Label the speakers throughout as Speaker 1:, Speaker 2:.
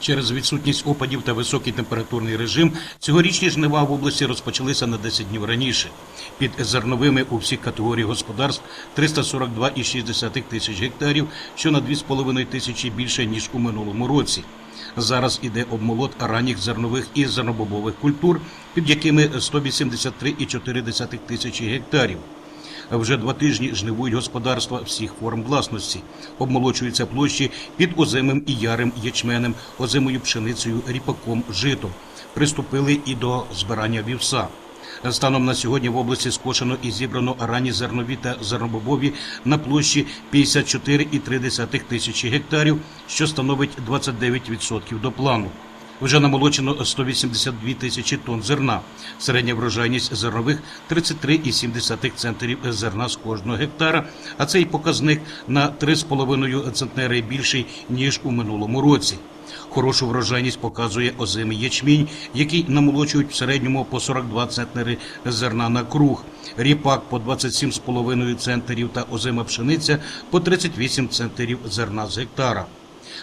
Speaker 1: Через відсутність опадів та високий температурний режим цьогорічні жнива в області розпочалися на 10 днів раніше. Під зерновими у всіх категорій господарств 342,6 тисяч гектарів, що на 2,5 тисячі більше ніж у минулому році. Зараз іде обмолот ранніх зернових і зернобобових культур, під якими 183,4 тисячі гектарів. Вже два тижні жнивують господарства всіх форм власності. Обмолочуються площі під озимим і ярим ячменем, озимою пшеницею, ріпаком, житом. Приступили і до збирання вівса. Станом на сьогодні в області скошено і зібрано ранні зернові та зернобобові на площі 54,3 тисячі гектарів, що становить 29% до плану. Вже намолочено 182 тисячі тонн зерна. Середня врожайність зернових 33,7 центнерів зерна з кожного гектара, а цей показник на 3,5 центнери більший, ніж у минулому році. Хорошу врожайність показує озимий ячмінь, який намолочують в середньому по 42 центнери зерна на круг, ріпак по 27,5 центнерів та озима пшениця по 38 центнерів зерна з гектара.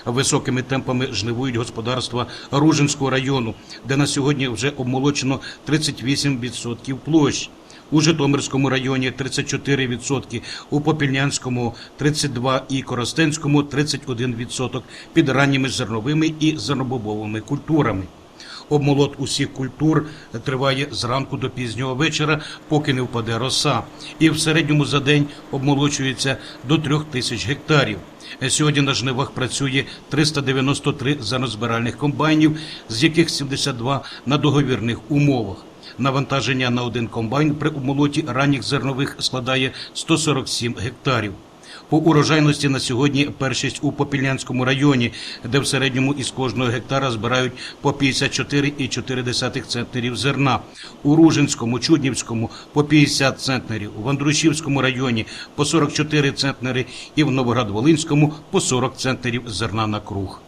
Speaker 1: Високими темпами жнивують господарства Ружинського району, де на сьогодні вже обмолочено 38% площ. У Житомирському районі 34%, у Попільнянському 32% і Коростенському 31% під ранніми зерновими і зернобобовими культурами. Обмолот усіх культур триває зранку до пізнього вечора, поки не впаде роса. І в середньому за день обмолочується до трьох тисяч гектарів. Сьогодні на жнивах працює 393 зернозбиральних комбайнів, з яких 72 на договірних умовах. Навантаження на один комбайн при обмолоті ранніх зернових складає 147 гектарів. По урожайності на сьогодні першість у Попільнянському районі, де в середньому із кожного гектара збирають по 54,4 центнерів зерна. У Ружинському, Чуднівському по 50 центнерів, в Андрушівському районі по 44 центнери і в Новоград-Волинському по 40 центнерів зерна на круг.